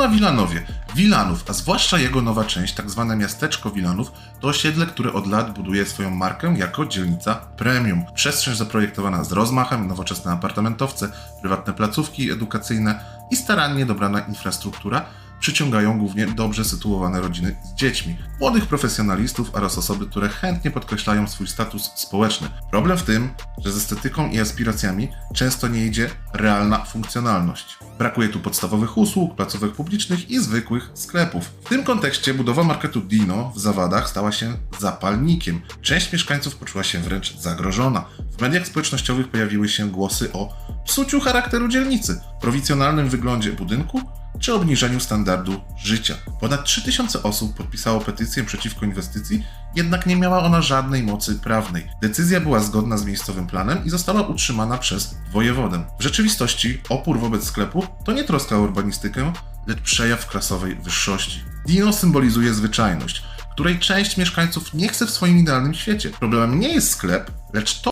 na Wilanowie. Wilanów, a zwłaszcza jego nowa część, tak zwane miasteczko Wilanów, to osiedle, które od lat buduje swoją markę jako dzielnica premium. Przestrzeń zaprojektowana z rozmachem, nowoczesne apartamentowce, prywatne placówki edukacyjne i starannie dobrana infrastruktura przyciągają głównie dobrze sytuowane rodziny z dziećmi, młodych profesjonalistów oraz osoby, które chętnie podkreślają swój status społeczny. Problem w tym, że z estetyką i aspiracjami często nie idzie realna funkcjonalność. Brakuje tu podstawowych usług, placówek publicznych i zwykłych sklepów. W tym kontekście budowa marketu Dino w Zawadach stała się zapalnikiem. Część mieszkańców poczuła się wręcz zagrożona. W mediach społecznościowych pojawiły się głosy o psuciu charakteru dzielnicy, prowincjonalnym wyglądzie budynku czy obniżeniu standardu życia. Ponad 3000 osób podpisało petycję przeciwko inwestycji, jednak nie miała ona żadnej mocy prawnej. Decyzja była zgodna z miejscowym planem i została utrzymana przez wojewodę. W rzeczywistości opór wobec sklepu to nie troska o urbanistykę, lecz przejaw klasowej wyższości. Dino symbolizuje zwyczajność, której część mieszkańców nie chce w swoim idealnym świecie. Problemem nie jest sklep, lecz to,